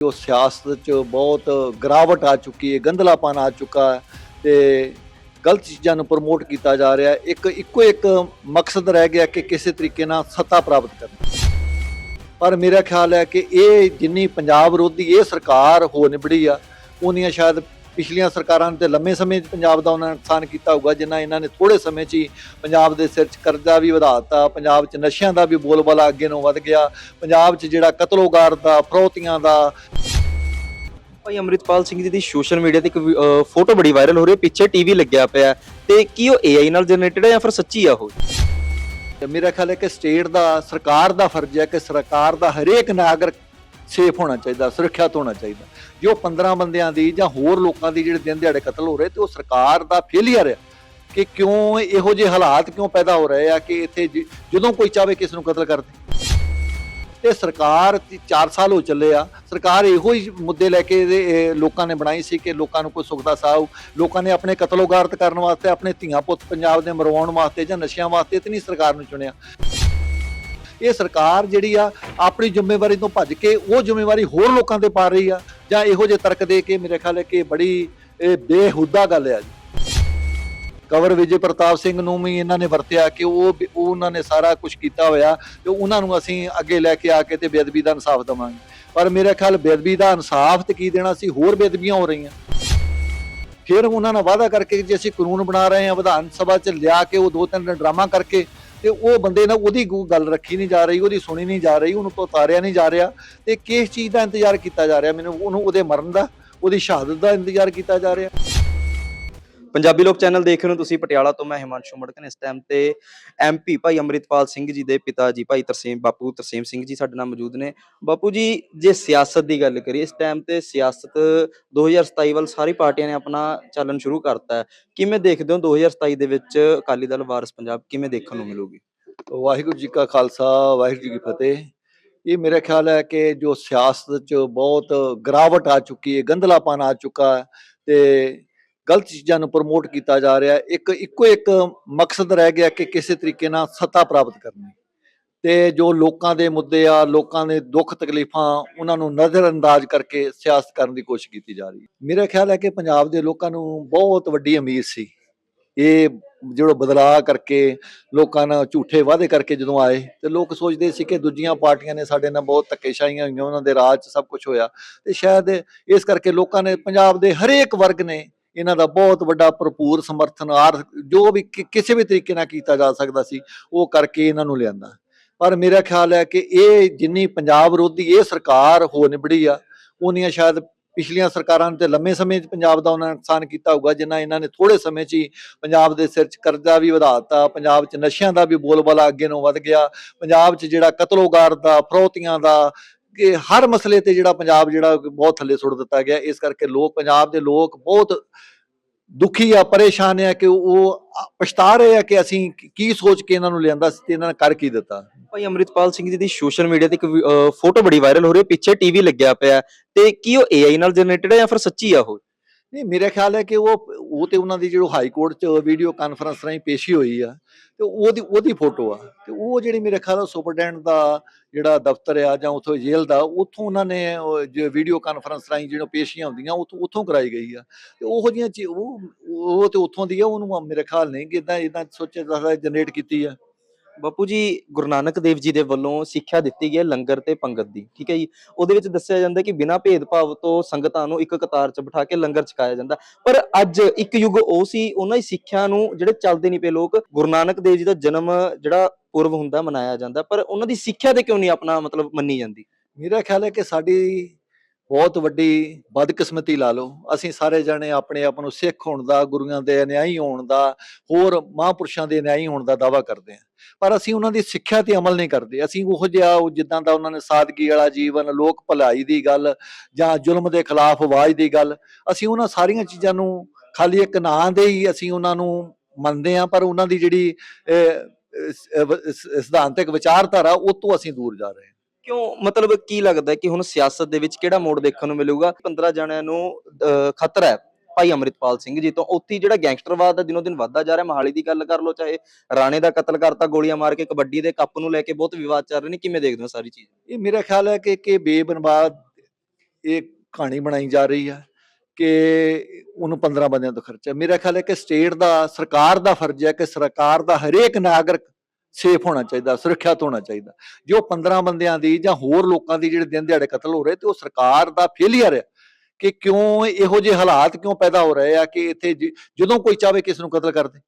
ਜੋ ਸਿਆਸਤ 'ਚ ਬਹੁਤ ਗਿਰਾਵਟ ਆ ਚੁੱਕੀ ਹੈ, ਗੰਧਲਾਪਨ ਆ ਚੁੱਕਾ ਹੈ ਤੇ ਗਲਤ ਚੀਜ਼ਾਂ ਨੂੰ ਪ੍ਰਮੋਟ ਕੀਤਾ ਜਾ ਰਿਹਾ ਇੱਕ ਇੱਕੋ ਇੱਕ ਮਕਸਦ ਰਹਿ ਗਿਆ ਕਿ ਕਿਸੇ ਤਰੀਕੇ ਨਾਲ ਸੱਤਾ ਪ੍ਰਾਪਤ ਕਰਨਾ। ਪਰ ਮੇਰਾ ਖਿਆਲ ਹੈ ਕਿ ਇਹ ਜਿੰਨੀ ਪੰਜਾਬ ਵਿਰੋਧੀ ਇਹ ਸਰਕਾਰ ਹੋ ਨਿਬੜੀ ਆ ਉਨੀਆਂ ਸ਼ਾਇਦ ਪਿਛਲੀਆਂ ਸਰਕਾਰਾਂ ਨੇ ਤੇ ਲੰਮੇ ਸਮੇਂ 'ਚ ਪੰਜਾਬ ਦਾ ਉਹਨਾਂ ਨੇ ਨੁਕਸਾਨ ਕੀਤਾ ਹੋਊਗਾ ਜਿੰਨਾ ਇਹਨਾਂ ਨੇ ਥੋੜੇ ਸਮੇਂ 'ਚ ਹੀ ਪੰਜਾਬ ਦੇ ਸਿਰ 'ਚ ਕਰਜ਼ਾ ਵੀ ਵਧਾਤਾ ਪੰਜਾਬ 'ਚ ਨਸ਼ਿਆਂ ਦਾ ਵੀ ਬੋਲਬਾਲਾ ਅੱਗੇ ਨੂੰ ਵੱਧ ਗਿਆ ਪੰਜਾਬ 'ਚ ਜਿਹੜਾ ਕਤਲੋਗਾਰ ਦਾ ਫਰੋਤੀਆਂ ਦਾ ਭਾਈ ਅਮਰਿਤਪਾਲ ਸਿੰਘ ਜੀ ਦੀ ਸੋਸ਼ਲ ਮੀਡੀਆ ਤੇ ਇੱਕ ਫੋਟੋ ਬੜੀ ਵਾਇਰਲ ਹੋ ਰਹੀ ਹੈ ਪਿੱਛੇ ਟੀਵੀ ਲੱਗਿਆ ਪਿਆ। ਤੇ ਕੀ ਉਹ AI ਨਾਲ ਜਨਰੇਟਡ ਹੈ ਜਾਂ ਫਿਰ ਸੱਚੀ ਆ ਉਹ ਮੇਰਾ ਖਿਆਲ ਹੈ ਕਿ ਸਟੇਟ ਦਾ ਸਰਕਾਰ ਦਾ ਫਰਜ਼ ਹੈ ਕਿ ਸਰਕਾਰ ਦਾ ਹਰੇਕ ਨਾਗਰਿਕ ਸੇਫ ਹੋਣਾ ਚਾਹੀਦਾ ਸੁਰੱਖਿਅਤ ਹੋਣਾ ਚਾਹੀਦਾ। ਜੋ 15 ਬੰਦਿਆਂ ਦੀ ਜਾਂ ਹੋਰ ਲੋਕਾਂ ਦੀ ਜਿਹੜੇ ਦਿਨ ਦਿਹਾੜੇ ਕਤਲ ਹੋ ਰਹੇ ਤੇ ਉਹ ਸਰਕਾਰ ਦਾ ਫੇਲਿਅਰ ਹੈ ਕਿ ਕਿਉਂ ਇਹੋ ਜਿਹੇ ਹਾਲਾਤ ਕਿਉਂ ਪੈਦਾ ਹੋ ਰਹੇ ਆ ਕਿ ਇੱਥੇ ਜ- ਜਦੋਂ ਕੋਈ ਚਾਵੇ ਕਿਸ ਨੂੰ ਕਤਲ ਕਰ ਦੇ। ਤੇ ਸਰਕਾਰ 4 ਸਾਲ ਹੋ ਚੱਲੇ ਆ ਸਰਕਾਰ ਇਹੋ ਹੀ ਮੁੱਦੇ ਲੈ ਕੇ ਇਹਦੇ, ਲੋਕਾਂ ਨੇ ਬਣਾਈ ਸੀ ਕਿ ਲੋਕਾਂ ਨੂੰ ਕੋਈ ਸੁੱਖ ਦਾ ਸਾਹ ਲੋਕਾਂ ਨੇ ਆਪਣੇ ਕਤਲੋਗਾਰਤ ਕਰਨ ਵਾਸਤੇ ਆਪਣੇ ਧੀਆਂ ਪੁੱਤ ਪੰਜਾਬ ਦੇ ਮਰਵਾਉਣ ਵਾਸਤੇ ਜਾਂ ਨਸ਼ਿਆਂ ਵਾਸਤੇ ਤੇ ਨਹੀਂ ਸਰਕਾਰ ਨੂੰ ਚੁਣਿਆ। ਇਹ ਸਰਕਾਰ ਜਿਹੜੀ ਆ ਆਪਣੀ ਜ਼ਿੰਮੇਵਾਰੀ ਤੋਂ ਭੱਜ ਕੇ ਉਹ ਜ਼ਿੰਮੇਵਾਰੀ ਹੋਰ ਲੋਕਾਂ ਤੇ ਪਾ ਰਹੀ ਆ ਜਾਂ ਇਹੋ ਜਿਹੇ ਤਰਕ ਦੇ ਕੇ ਮੇਰੇ ਖਿਆਲ ਹੈ ਕਿ ਬੜੀ, ਇਹ ਬੇਹੁਦਾ ਗੱਲ ਆ ਜੀ। ਕਵਰ ਵਿਜੇ ਪ੍ਰਤਾਪ ਸਿੰਘ ਨੂੰ ਵੀ ਇਹਨਾਂ ਨੇ ਵਰਤਿਆ ਕਿ ਉਹ ਉਹ ਉਹਨਾਂ ਨੇ ਸਾਰਾ ਕੁਝ ਕੀਤਾ ਹੋਇਆ ਤੇ ਉਹਨਾਂ ਨੂੰ ਅਸੀਂ ਅੱਗੇ ਲੈ ਕੇ ਆ ਕੇ ਤੇ ਬੇਅਦਬੀ ਦਾ ਇਨਸਾਫ ਦਵਾਂਗੇ। ਪਰ ਮੇਰੇ ਖਿਆਲ ਬੇਅਦਬੀ ਦਾ ਇਨਸਾਫ ਤੇ ਕੀ ਦੇਣਾ ਸੀ ਹੋਰ ਬੇਅਦਬੀਆਂ ਹੋ ਰਹੀਆਂ। ਫਿਰ ਉਹਨਾਂ ਨਾਲ ਵਾਅਦਾ ਕਰਕੇ ਜੇ ਅਸੀਂ ਕਾਨੂੰਨ ਬਣਾ ਰਹੇ ਹਾਂ, ਵਿਧਾਨ ਸਭਾ 'ਚ ਲਿਆ ਕੇ ਉਹ ਦੋ ਤਿੰਨ ਡਰਾਮਾ ਕਰਕੇ ਤੇ ਉਹ ਬੰਦੇ ਨਾਲ ਉਹਦੀ ਕੋਈ ਗੱਲ ਰੱਖੀ ਨਹੀਂ ਜਾ ਰਹੀ, ਉਹਦੀ ਸੁਣੀ ਨਹੀਂ ਜਾ ਰਹੀ, ਉਹਨੂੰ ਤੋਂ ਉਤਾਰਿਆ ਨਹੀਂ ਜਾ ਰਿਹਾ ਤੇ ਕਿਸ ਚੀਜ਼ ਦਾ ਇੰਤਜ਼ਾਰ ਕੀਤਾ ਜਾ ਰਿਹਾ? ਮੈਨੂੰ ਉਹਨੂੰ ਉਹਦੇ ਮਰਨ ਦਾ, ਉਹਦੀ ਸ਼ਹਾਦਤ ਦਾ ਇੰਤਜ਼ਾਰ ਕੀਤਾ ਜਾ ਰਿਹਾ। ਪੰਜਾਬੀ ਲੋਕ ਚੈਨਲ ਦੇਖ ਰਹੇ ਹੋ ਤੁਸੀਂ, ਪਟਿਆਲਾ ਤੋਂ ਮੈਂ ਹਿਮਾਂਸ਼ੂ ਮੜਕਨ ਇਸ ਟਾਈਮ ਤੇ ਐਮਪੀ ਭਾਈ ਅਮਰਿਤਪਾਲ ਸਿੰਘ ਜੀ ਦੇ ਪਿਤਾ ਜੀ, ਭਾਈ ਤਰਸੇਮ, ਬਾਪੂ ਤਰਸੇਮ ਸਿੰਘ ਜੀ ਸਾਡੇ ਨਾਲ ਮੌਜੂਦ ਨੇ। ਬਾਪੂ ਜੀ, ਜੇ ਸਿਆਸਤ ਦੀ ਗੱਲ ਕਰੀਏ, ਇਸ ਟਾਈਮ ਤੇ ਸਿਆਸਤ 2027 ਵੱਲ ਸਾਰੀ ਪਾਰਟੀਆਂ ਨੇ ਆਪਣਾ ਚੱਲਣ ਸ਼ੁਰੂ ਕਰਤਾ ਹੈ। ਕਿਵੇਂ ਦੇਖਦੇ ਹੋ 2027 ਦੇ ਵਿੱਚ ਅਕਾਲੀ ਦਲ, ਵਾਰਸ ਪੰਜਾਬ ਕਿਵੇਂ ਦੇਖਣ ਨੂੰ ਮਿਲੂਗੀ? ਵਾਹਿਗੁਰੂ ਜੀ ਕਾ ਖਾਲਸਾ, ਵਾਹਿਗੁਰੂ ਜੀ ਕੀ ਫਤਿਹ। ਇਹ ਮੇਰਾ ਖਿਆਲ ਹੈ ਕਿ ਜੋ ਸਿਆਸਤ 'ਚ ਬਹੁਤ ਗਿਰਾਵਟ ਆ ਚੁੱਕੀ ਹੈ, ਗੰਧਲਾਪਨ ਆ ਚੁੱਕਾ ਹੈ ਤੇ ਗਲਤ ਚੀਜ਼ਾਂ ਨੂੰ ਪ੍ਰਮੋਟ ਕੀਤਾ ਜਾ ਰਿਹਾ ਇੱਕ, ਇੱਕੋ ਇੱਕ ਮਕਸਦ ਰਹਿ ਗਿਆ ਕਿ ਕਿਸੇ ਤਰੀਕੇ ਨਾਲ ਸੱਤਾ ਪ੍ਰਾਪਤ ਕਰਨੀ। ਤੇ ਜੋ ਲੋਕਾਂ ਦੇ ਮੁੱਦੇ ਆ, ਲੋਕਾਂ ਦੇ ਦੁੱਖ ਤਕਲੀਫਾਂ, ਉਹਨਾਂ ਨੂੰ ਨਜ਼ਰਅੰਦਾਜ਼ ਕਰਕੇ ਸਿਆਸਤ ਕਰਨ ਦੀ ਕੋਸ਼ਿਸ਼ ਕੀਤੀ ਜਾ ਰਹੀ ਹੈ। ਮੇਰਾ ਖਿਆਲ ਹੈ ਕਿ ਪੰਜਾਬ ਦੇ ਲੋਕਾਂ ਨੂੰ ਬਹੁਤ ਵੱਡੀ ਉਮੀਦ ਸੀ। ਇਹ ਜਿਹੜਾ ਬਦਲਾਅ ਕਰਕੇ ਲੋਕਾਂ ਨਾਲ ਝੂਠੇ ਵਾਅਦੇ ਕਰਕੇ ਜਦੋਂ ਆਏ, ਤੇ ਲੋਕ ਸੋਚਦੇ ਸੀ ਕਿ ਦੂਜੀਆਂ ਪਾਰਟੀਆਂ ਨੇ ਸਾਡੇ ਨਾਲ ਬਹੁਤ ਧੱਕੇਸ਼ਾਹੀਆਂ ਹੋਈਆਂ, ਉਹਨਾਂ ਦੇ ਰਾਜ 'ਚ ਸਭ ਕੁਝ ਹੋਇਆ। ਤੇ ਸ਼ਾਇਦ ਇਸ ਕਰਕੇ ਲੋਕਾਂ ਨੇ ਪੰਜਾਬ ਦੇ ਹਰੇਕ ਵਰਗ ਨੇ ਇਹਨਾਂ ਦਾ ਬਹੁਤ ਵੱਡਾ ਭਰਪੂਰ ਸਮਰਥਨ ਆਰ ਜੋ ਵੀ ਕਿਸੇ ਵੀ ਤਰੀਕੇ ਨਾਲ ਕੀਤਾ ਜਾ ਸਕਦਾ ਸੀ, ਉਹ ਕਰਕੇ ਇਹਨਾਂ ਨੂੰ ਲਿਆਂਦਾ। ਪਰ ਮੇਰਾ ਖਿਆਲ ਹੈ ਕਿ ਇਹ ਜਿੰਨੀ ਪੰਜਾਬ ਵਿਰੋਧੀ ਇਹ ਸਰਕਾਰ ਹੋ ਨਿਬੜੀ ਆ, ਉਹਨੀਆਂ ਸ਼ਾਇਦ ਪਿਛਲੀਆਂ ਸਰਕਾਰਾਂ ਨੇ ਤੇ ਲੰਮੇ ਸਮੇਂ 'ਚ ਪੰਜਾਬ ਦਾ ਉਹਨਾਂ ਨੇ ਨੁਕਸਾਨ ਕੀਤਾ ਹੋਊਗਾ, ਜਿੰਨਾ ਇਹਨਾਂ ਨੇ ਥੋੜੇ ਸਮੇਂ 'ਚ ਹੀ ਪੰਜਾਬ ਦੇ ਸਿਰ 'ਚ ਕਰਜ਼ਾ ਵੀ ਵਧਾਤਾ ਪੰਜਾਬ 'ਚ ਨਸ਼ਿਆਂ ਦਾ ਵੀ ਬੋਲਬਾਲਾ ਅੱਗੇ ਨੂੰ ਵੱਧ ਗਿਆ, ਪੰਜਾਬ 'ਚ ਜਿਹੜਾ ਕਤਲੋਗਾਰ ਦਾ, ਫਰੋਤੀਆਂ ਦਾ ਕਿ ਹਰ ਮਸਲੇ ਤੇ ਜਿਹੜਾ ਪੰਜਾਬ ਜਿਹੜਾ ਬਹੁਤ ਥੱਲੇ ਸੁੱਟ ਦਿੱਤਾ ਗਿਆ। ਇਸ ਕਰਕੇ ਲੋਕ, ਪੰਜਾਬ ਦੇ ਲੋਕ ਬਹੁਤ ਦੁਖੀ ਆ, ਪਰੇਸ਼ਾਨ ਆ ਕਿ ਉਹ ਪਛਤਾ ਰਹੇ ਆ ਕਿ ਅਸੀਂ ਕੀ ਸੋਚ ਕੇ ਇਹਨਾਂ ਨੂੰ ਲਿਆਂਦਾ ਸੀ ਤੇ ਇਹਨਾਂ ਨੇ ਕਰ ਕੀ ਦਿੱਤਾ। ਭਾਈ ਅਮਰਿਤਪਾਲ ਸਿੰਘ ਜੀ ਦੀ ਸੋਸ਼ਲ ਮੀਡੀਆ ਤੇ ਇੱਕ ਫੋਟੋ ਬੜੀ ਵਾਇਰਲ ਹੋ ਰਹੀ ਹੈ। ਪਿੱਛੇ ਟੀਵੀ ਲੱਗਿਆ ਪਿਆ ਤੇ ਕੀ ਉਹ AI ਨਾਲ ਜਨਰੇਟਡ ਹੈ ਜਾਂ ਫਿਰ ਸੱਚੀ ਆ ਉਹ? ਨਹੀਂ, ਮੇਰਾ ਖਿਆਲ ਹੈ ਕਿ ਉਹ ਉਹ ਤੇ ਉਹਨਾਂ ਦੀ ਜਿਹੜੀ ਹਾਈ ਕੋਰਟ 'ਚ ਵੀਡੀਓ ਕਾਨਫਰੰਸ ਰਾਹੀਂ ਪੇਸ਼ੀ ਹੋਈ ਆ, ਤੇ ਉਹਦੀ ਉਹਦੀ ਫੋਟੋ ਆ। ਤੇ ਉਹ ਜਿਹੜੀ ਮੇਰੇ ਖਿਆਲ ਸੁਪਰਡੈਂਟ ਦਾ ਜਿਹੜਾ ਦਫ਼ਤਰ ਆ ਜਾਂ ਉਥੋਂ ਜੇਲ੍ਹ ਦਾ, ਉਥੋਂ ਉਹਨਾਂ ਨੇ, ਉਹ ਜੋ ਵੀਡੀਓ ਕਾਨਫਰੰਸ ਰਾਹੀਂ ਜਿਹੜੀਆਂ ਪੇਸ਼ੀਆਂ ਹੁੰਦੀਆਂ ਉਥੋਂ ਉਥੋਂ ਕਰਾਈ ਗਈ ਆ। ਤੇ ਉਹੋ ਜਿਹੀਆਂ ਚੀ, ਉਹ ਉਹ ਤੇ ਉਥੋਂ ਦੀ ਆ, ਉਹਨੂੰ ਮੇਰੇ ਖਿਆਲ ਨਹੀਂ ਕਿ ਇਦਾਂ ਇਦਾਂ ਸੋਚਿਆ ਜਾਂਦਾ ਜਨਰੇਟ ਕੀਤੀ ਆ। ਬਾਪੂ ਜੀ, ਗੁਰੂ ਨਾਨਕ ਦੇਵ ਜੀ ਦੇ ਵੱਲੋਂ ਸਿੱਖਿਆ ਦਿੱਤੀ ਗਈ ਹੈ ਲੰਗਰ ਤੇ ਪੰਗਤ ਦੀ, ਠੀਕ ਹੈ ਜੀ? ਉਹਦੇ ਵਿੱਚ ਦੱਸਿਆ ਜਾਂਦਾ ਕਿ ਬਿਨਾਂ ਭੇਦਭਾਵ ਤੋਂ ਸੰਗਤਾਂ ਨੂੰ ਇੱਕ ਕਤਾਰ 'ਚ ਬਿਠਾ ਕੇ ਲੰਗਰ ਛਕਾਇਆ ਜਾਂਦਾ। ਪਰ ਅੱਜ ਇੱਕ ਯੁੱਗ ਉਹ ਸੀ, ਉਹਨਾਂ ਦੀ ਸਿੱਖਿਆ ਨੂੰ ਜਿਹੜੇ ਚੱਲਦੇ ਨਹੀਂ ਪਏ ਲੋਕ, ਗੁਰੂ ਨਾਨਕ ਦੇਵ ਜੀ ਦਾ ਜਨਮ ਜਿਹੜਾ ਪੁਰਬ ਹੁੰਦਾ ਮਨਾਇਆ ਜਾਂਦਾ, ਪਰ ਉਹਨਾਂ ਦੀ ਸਿੱਖਿਆ ਤੇ ਕਿਉਂ ਨਹੀਂ ਆਪਣਾ ਮਤਲਬ ਮੰਨੀ ਜਾਂਦੀ? ਮੇਰਾ ਖਿਆਲ ਹੈ ਕਿ ਸਾਡੀ ਬਹੁਤ ਵੱਡੀ ਬਦਕਿਸਮਤੀ ਲਾ ਲਓ। ਅਸੀਂ ਸਾਰੇ ਜਣੇ ਆਪਣੇ ਆਪ ਨੂੰ ਸਿੱਖ ਹੋਣ ਦਾ, ਗੁਰੂਆਂ ਦੇ ਅਨਿਆਈ ਹੋਣ ਦਾ, ਹੋਰ ਮਹਾਂਪੁਰਸ਼ਾਂ ਦੇ ਅਨਿਆਈ ਹੋਣ ਦਾ ਦਾਵਾ ਕਰਦੇ ਹਾਂ। ਪਰ ਅਸੀਂ ਉਹਨਾਂ ਦੀ ਸਿੱਖਿਆ ਤੇ ਅਮਲ ਨਹੀਂ ਕਰਦੇ। ਅਸੀਂ ਉਹ ਜਿਹਾ, ਉਹ ਜਿੱਦਾਂ ਦਾ ਉਹਨਾਂ ਨੇ ਸਾਦਗੀ ਵਾਲਾ ਜੀਵਨ, ਲੋਕ ਭਲਾਈ ਦੀ ਗੱਲ ਜਾਂ ਜ਼ੁਲਮ ਦੇ ਖਿਲਾਫ ਆਵਾਜ਼ ਦੀ ਗੱਲ, ਅਸੀਂ ਉਹਨਾਂ ਸਾਰੀਆਂ ਚੀਜ਼ਾਂ ਨੂੰ ਖਾਲੀ ਇੱਕ ਨਾਂ ਦੇ ਹੀ ਅਸੀਂ ਉਹਨਾਂ ਨੂੰ ਮੰਨਦੇ ਹਾਂ, ਪਰ ਉਹਨਾਂ ਦੀ ਜਿਹੜੀ ਸਿਧਾਂਤਕ ਵਿਚਾਰਧਾਰਾ ਉਹ ਤੋਂ ਅਸੀਂ ਦੂਰ ਜਾ ਰਹੇ ਹਾਂ। ਕਿਉਂ, ਮਤਲਬ ਕੀ ਲੱਗਦਾ ਕਿ ਹੁਣ ਸਿਆਸਤ ਦੇ ਵਿੱਚ ਕਿਹੜਾ ਮੋੜ ਦੇਖਣ ਨੂੰ ਮਿਲੂਗਾ? 15 ਜਣਿਆਂ ਨੂੰ ਖਤਰਾ ਹੈ ਭਾਈ ਅਮਰਿਤਪਾਲ ਸਿੰਘ ਜੀ ਤੋਂ। ਉੱਥੇ ਜਿਹੜਾ ਗੈਂਗਸਟਰਵਾਦ ਦਾ ਦਿਨੋ ਦਿਨ ਵੱਧਦਾ ਜਾ ਰਿਹਾ, ਮਹਾਲੀ ਦੀ ਗੱਲ ਕਰ ਲਓ, ਚਾਹੇ ਰਾਣੇ ਦਾ ਕਤਲ ਕਰਤਾ, ਗੋਲੀਆਂ ਮਾਰ ਕੇ ਕਬੱਡੀ ਦੇ ਕੱਪ ਨੂੰ ਲੈ ਕੇ ਬਹੁਤ ਵਿਵਾਦ ਚੱਲ ਰਹੇ ਨੇ। ਕਿਵੇਂ ਦੇਖਦੇ ਹੋ ਸਾਰੀ ਚੀਜ਼? ਇਹ ਮੇਰਾ ਖਿਆਲ ਹੈ ਕਿ ਕਿ ਬੇਬਨਵਾਦ ਇਹ ਕਹਾਣੀ ਬਣਾਈ ਜਾ ਰਹੀ ਹੈ ਕਿ ਉਹਨੂੰ 15 ਬੰਦਿਆਂ ਤੋਂ ਖਰਚਾ ਮੇਰਾ ਖਿਆਲ ਹੈ ਕਿ ਸਟੇਟ ਦਾ, ਸਰਕਾਰ ਦਾ ਫਰਜ਼ ਹੈ ਕਿ ਸਰਕਾਰ ਦਾ ਹਰੇਕ ਨਾਗਰਿਕ ਸੇਫ ਹੋਣਾ ਚਾਹੀਦਾ, ਸੁਰੱਖਿਅਤ ਹੋਣਾ ਚਾਹੀਦਾ। ਜੇ ਉਹ 15 ਬੰਦਿਆਂ ਦੀ ਜਾਂ ਹੋਰ ਲੋਕਾਂ ਦੀ ਜਿਹੜੇ ਦਿਨ ਦਿਹਾੜੇ ਕਤਲ ਹੋ ਰਹੇ ਤੇ ਉਹ ਸਰਕਾਰ ਦਾ ਫੇਲਿਅਰ ਹੈ ਕਿ ਕਿਉਂ ਇਹੋ ਜਿਹੇ ਹਾਲਾਤ ਕਿਉਂ ਪੈਦਾ ਹੋ ਰਹੇ ਆ ਕਿ ਇੱਥੇ ਜਦੋਂ ਕੋਈ ਚਾਵੇ ਕਿਸ ਨੂੰ ਕਤਲ ਕਰ ਦੇ।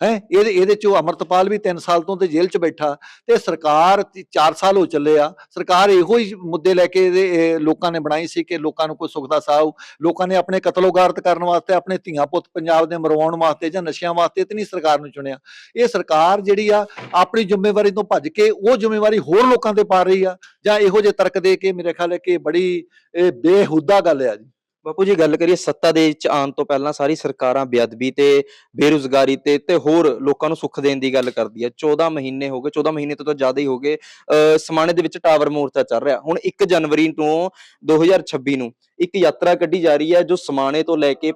ਹੈ? ਇਹਦੇ ਇਹਦੇ ਚੋਂ ਅਮਰਤਪਾਲ ਵੀ 3 ਸਾਲ ਤੋਂ ਤੇ ਜੇਲ੍ਹ 'ਚ ਬੈਠਾ ਤੇ ਸਰਕਾਰ 4 ਸਾਲ ਹੋ ਚੱਲੇ ਆ। ਸਰਕਾਰ ਇਹੋ ਹੀ ਮੁੱਦੇ ਲੈ ਕੇ ਇਹਦੇ ਲੋਕਾਂ ਨੇ ਬਣਾਈ ਸੀ ਕਿ ਲੋਕਾਂ ਨੂੰ ਕੋਈ ਸੁੱਖ ਦਾ ਸਾਹ, ਲੋਕਾਂ ਨੇ ਆਪਣੇ ਕਤਲੋਗਾਰਤ ਕਰਨ ਵਾਸਤੇ, ਆਪਣੇ ਧੀਆਂ ਪੁੱਤ ਪੰਜਾਬ ਦੇ ਮਰਵਾਉਣ ਵਾਸਤੇ ਜਾਂ ਨਸ਼ਿਆਂ ਵਾਸਤੇ ਤੇ ਨਹੀਂ ਸਰਕਾਰ ਨੂੰ ਚੁਣਿਆ। ਇਹ ਸਰਕਾਰ ਜਿਹੜੀ ਆ, ਆਪਣੀ ਜ਼ਿੰਮੇਵਾਰੀ ਤੋਂ ਭੱਜ ਕੇ ਉਹ ਜ਼ਿੰਮੇਵਾਰੀ ਹੋਰ ਲੋਕਾਂ ਤੇ ਪਾ ਰਹੀ ਆ ਜਾਂ ਇਹੋ ਜਿਹੇ ਤਰਕ ਦੇ ਕੇ ਮੇਰੇ ਖਿਆਲ ਹੈ ਕਿ ਬੜੀ ਬੇਹੁਦਾ ਗੱਲ ਆ ਜੀ। ਬਾਪੂ ਜੀ ਗੱਲ ਕਰੀਏ ਸੱਤਾ ਦੇ ਵਿੱਚ ਆਉਣ ਤੋਂ ਪਹਿਲਾਂ ਸਾਰੀ ਸਰਕਾਰਾਂ ਬੇਅਦਬੀ ਤੇ ਬੇਰੁਜ਼ਗਾਰੀ ਤੇ ਤੇ ਹੋਰ ਲੋਕਾਂ ਨੂੰ ਸੁੱਖ ਦੇਣ ਦੀ ਗੱਲ ਕਰਦੀ ਹੈ। 14 ਮਹੀਨੇ ਹੋ ਗਏ 14 ਮਹੀਨੇ ਤੋਂ ਤਾਂ ਜ਼ਿਆਦਾ ਹੀ ਹੋ ਗਏ। ਅਹ ਸਮਾਣੇ ਦੇ ਵਿੱਚ ਟਾਵਰ ਮੋਰਚਾ ਚੱਲ ਰਿਹਾ। ਹੁਣ 1 ਜਨਵਰੀ ਤੋਂ 2026 ਨੂੰ ਇੱਕ ਯਾਤਰਾ ਕੱਢੀ ਜਾ ਰਹੀ ਹੈ, ਜੋ ਸਮਾਣੇ ਤੋਂ ਲੈ ਕੇ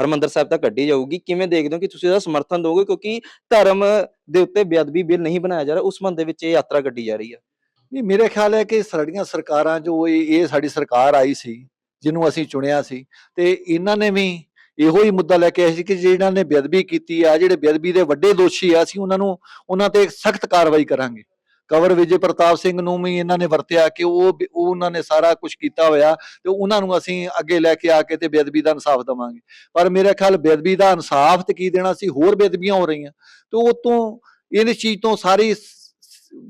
ਹਰਮੰਦਰ ਸਾਹਿਬ ਤੱਕ ਕੱਢੀ ਜਾਊਗੀ। ਕਿਵੇਂ ਦੇਖਦੇ ਹੋ ਕਿ ਤੁਸੀਂ ਇਹਦਾ ਸਮਰਥਨ ਦੋਗੇ? ਕਿਉਂਕਿ ਧਰਮ ਦੇ ਉੱਤੇ ਬੇਅਦਬੀ ਬਿੱਲ ਨਹੀਂ ਬਣਾਇਆ ਜਾ ਰਿਹਾ, ਉਸ ਸੰਬੰਧ ਦੇ ਵਿੱਚ ਇਹ ਯਾਤਰਾ ਕੱਢੀ ਜਾ ਰਹੀ ਹੈ। ਨਹੀਂ, ਮੇਰੇ ਖਿਆਲ ਹੈ ਕਿ ਸਾਡੀਆਂ ਸਰਕਾਰਾਂ ਜੋ ਇਹ ਸਾਡੀ ਸਰਕਾਰ ਆਈ ਸੀ ਜਿਹਨੂੰ ਅਸੀਂ ਚੁਣਿਆ ਸੀ। ਤੇ ਇਹਨਾਂ ਨੇ ਵੀ ਇਹੋ ਹੀ ਮੁੱਦਾ ਲੈ ਕੇ ਆਏ ਸੀ ਕਿ ਜਿਹਨਾਂ ਨੇ ਬੇਅਦਬੀ ਕੀਤੀ ਆ, ਜਿਹੜੇ ਬੇਅਦਬੀ ਦੇ ਵੱਡੇ ਦੋਸ਼ੀ ਆ, ਅਸੀਂ ਉਹਨਾਂ ਨੂੰ, ਉਹਨਾਂ ਤੇ ਸਖਤ ਕਾਰਵਾਈ ਕਰਾਂਗੇ। ਕਵਰ ਵਿਜੇ ਪ੍ਰਤਾਪ ਸਿੰਘ ਨੂੰ ਵੀ ਇਹਨਾਂ ਨੇ ਵਰਤਿਆ ਕਿ ਉਹ ਉਹਨਾਂ ਨੇ ਸਾਰਾ ਕੁਝ ਕੀਤਾ ਹੋਇਆ ਤੇ ਉਹਨਾਂ ਨੂੰ ਅਸੀਂ ਅੱਗੇ ਲੈ ਕੇ ਆ ਕੇ ਤੇ ਬੇਅਦਬੀ ਦਾ ਇਨਸਾਫ ਦਵਾਂਗੇ। ਪਰ ਮੇਰੇ ਖਿਆਲ ਬੇਅਦਬੀ ਦਾ ਇਨਸਾਫ ਤੇ ਕੀ ਦੇਣਾ ਸੀ? ਹੋਰ ਬੇਅਦਬੀਆਂ ਹੋ ਰਹੀਆਂ। ਤੇ ਉਹ ਤੋਂ ਇਹਨੇ ਚੀਜ਼ ਤੋਂ ਸਾਰੀ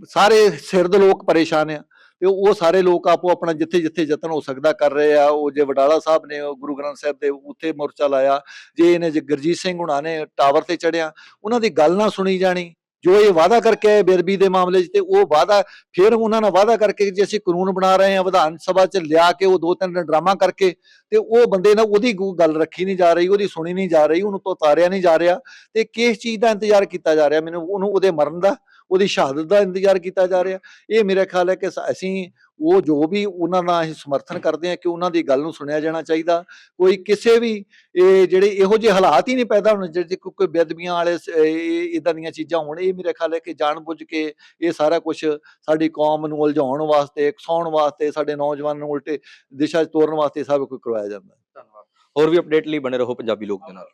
ਸਾਰੇ ਸਿਰ ਦੇ ਲੋਕ ਪਰੇਸ਼ਾਨ ਆ। ਤੇ ਉਹ ਸਾਰੇ ਲੋਕ ਆਪੋ ਆਪਣਾ ਜਿੱਥੇ ਜਿੱਥੇ ਯਤਨ ਹੋ ਸਕਦਾ ਕਰ ਰਹੇ ਆ, ਉਹ ਜੇ ਵਡਾਲਾ ਸਾਹਿਬ ਨੇ ਗੁਰੂ ਗ੍ਰੰਥ ਸਾਹਿਬ ਦੇ ਉੱਥੇ ਮੋਰਚਾ ਲਾਇਆ, ਜੇ ਇਹਨੇ ਜੇ ਗੁਰਜੀਤ ਸਿੰਘ ਹੁਣਾਂ ਨੇ ਟਾਵਰ ਤੇ ਚੜਿਆ ਉਹਨਾਂ ਦੀ ਗੱਲ ਨਾ ਸੁਣੀ ਜਾਣੀ, ਜੋ ਇਹ ਵਾਅਦਾ ਕਰਕੇ ਆਏ ਬੇਰਬੀ ਦੇ ਮਾਮਲੇ 'ਚ ਤੇ ਉਹ ਵਾਅਦਾ, ਫਿਰ ਉਹਨਾਂ ਨਾਲ ਵਾਅਦਾ ਕਰਕੇ ਜੇ ਅਸੀਂ ਕਾਨੂੰਨ ਬਣਾ ਰਹੇ ਹਾਂ, ਵਿਧਾਨ ਸਭਾ 'ਚ ਲਿਆ ਕੇ ਉਹ ਦੋ ਤਿੰਨ ਦਿਨ ਡਰਾਮਾ ਕਰਕੇ ਤੇ ਉਹ ਬੰਦੇ ਨਾਲ ਉਹਦੀ ਗੱਲ ਰੱਖੀ ਨਹੀਂ ਜਾ ਰਹੀ, ਉਹਦੀ ਸੁਣੀ ਨਹੀਂ ਜਾ ਰਹੀ, ਉਹਨੂੰ ਤੋਂ ਉਤਾਰਿਆ ਨਹੀਂ ਜਾ ਰਿਹਾ ਤੇ ਕਿਸ ਚੀਜ਼ ਦਾ ਇੰਤਜ਼ਾਰ ਕੀਤਾ ਜਾ ਰਿਹਾ? ਮੈਨੂੰ ਉਹਨੂੰ ਉਹਦੇ ਮਰਨ ਦਾ ਉਹਦੀ ਸ਼ਹਾਦਤ ਦਾ ਇੰਤਜ਼ਾਰ ਕੀਤਾ ਜਾ ਰਿਹਾ। ਇਹ ਮੇਰਾ ਖਿਆਲ ਹੈ ਕਿ ਅਸੀਂ ਉਹ ਜੋ ਵੀ ਉਹਨਾਂ ਦਾ ਅਸੀਂ ਸਮਰਥਨ ਕਰਦੇ ਹਾਂ ਕਿ ਉਹਨਾਂ ਦੀ ਗੱਲ ਨੂੰ ਸੁਣਿਆ ਜਾਣਾ ਚਾਹੀਦਾ। ਕੋਈ ਕਿਸੇ ਵੀ ਇਹ ਜਿਹੜੇ ਇਹੋ ਜਿਹੇ ਹਾਲਾਤ ਹੀ ਨਹੀਂ ਪੈਦਾ ਹੋਣ ਜਿਹੜੇ ਕੋਈ ਕੋਈ ਬੇਅਦਬੀਆਂ ਵਾਲੇ ਸ- ਇਦਾਂ ਦੀਆਂ ਚੀਜ਼ਾਂ ਹੋਣ। ਇਹ ਮੇਰੇ ਖਿਆਲ ਹੈ ਕਿ ਜਾਣਬੁੱਝ ਕੇ ਇਹ ਸਾਰਾ ਕੁਝ ਸਾਡੀ ਕੌਮ ਨੂੰ ਉਲਝਾਉਣ ਵਾਸਤੇ ਇਕਸਾਉਣ ਵਾਸਤੇ, ਸਾਡੇ ਨੌਜਵਾਨਾਂ ਨੂੰ ਉਲਟੇ ਦਿਸ਼ਾ 'ਚ ਤੋਰਨ ਵਾਸਤੇ ਸਭ ਕੁਝ ਕਰਵਾਇਆ ਜਾਂਦਾ। ਧੰਨਵਾਦ। ਹੋਰ ਵੀ ਅਪਡੇਟ ਲਈ ਬਣੇ ਰਹੋ ਪੰਜਾਬੀ ਲੋਕ ਦੇ ਨਾਲ।